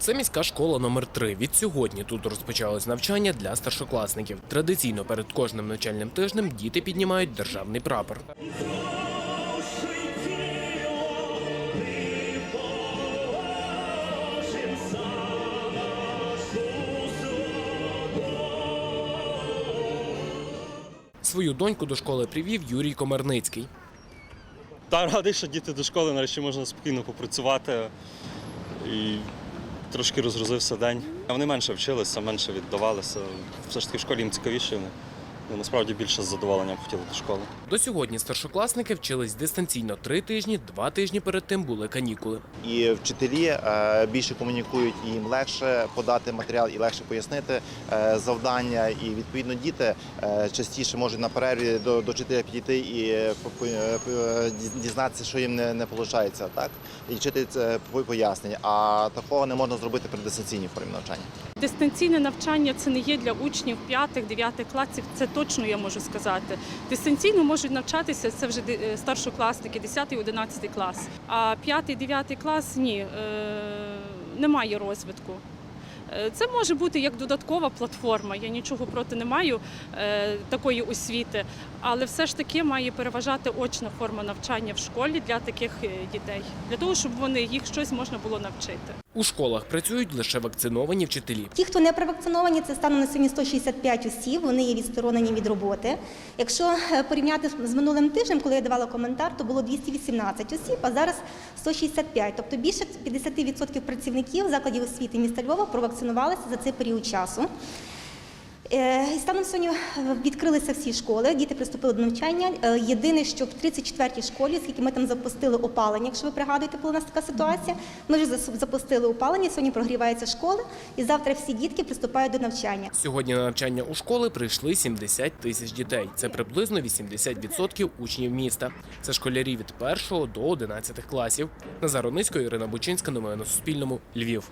Це міська школа номер 3 Від сьогодні тут розпочалось навчання для старшокласників. Традиційно перед кожним навчальним тижнем діти піднімають державний прапор. Свою доньку до школи привів Юрій Комарницький. Та радий, що діти до школи нарешті можна спокійно попрацювати і трошки розгрузився день. Вони менше вчилися, менше віддавалися. Все ж таки в школі їм цікавіше. Ну, насправді більше з задоволенням хотіли до школи. До сьогодні старшокласники вчились дистанційно три тижні, два тижні перед тим були канікули. І вчителі е, більше комунікують, і їм легше подати матеріал і легше пояснити е, завдання. І відповідно діти е, частіше можуть на перерві до, до вчителя підійти і дізнатися, що їм не, не виходить, так і це пояснення. А такого не можна зробити при дистанційній формі навчання. Дистанційне навчання це не є для учнів 5-9 класів, це точно я можу сказати. Дистанційно можуть навчатися це вже е, старшокласники, 10-11 клас. А 5-9 клас ні, е, немає розвитку. Е, Це може бути як додаткова платформа. Я нічого проти не маю такої освіти, але все ж таки має переважати очна форма навчання в школі для таких дітей, для того, щоб вони їх щось можна було навчити. У школах працюють лише вакциновані вчителі. Ті, хто не провакциновані, це станом на сьогодні 165 осіб, вони є відсторонені від роботи. Якщо е, порівняти з минулим тижнем, коли я давала коментар, то було 218 осіб, а зараз 165. Тобто більше 50% працівників закладів освіти міста Львова провакцинувалися за цей період часу. Е, І станом сьогодні відкрилися всі школи, діти приступили до навчання. Е, Єдине, що в 34-й школі, оскільки ми там запустили опалення, якщо ви пригадуєте, була у нас така ситуація, ми вже запустили опалення, сьогодні прогріваються школи, і завтра всі дітки приступають до навчання. Сьогодні на навчання у школи прийшли 70 тисяч дітей. Це приблизно 80% учнів міста. Це школярі від 1 до 11 класів. Назар Онисько, Ірина Бучинська. Новини на Суспільному. Львів.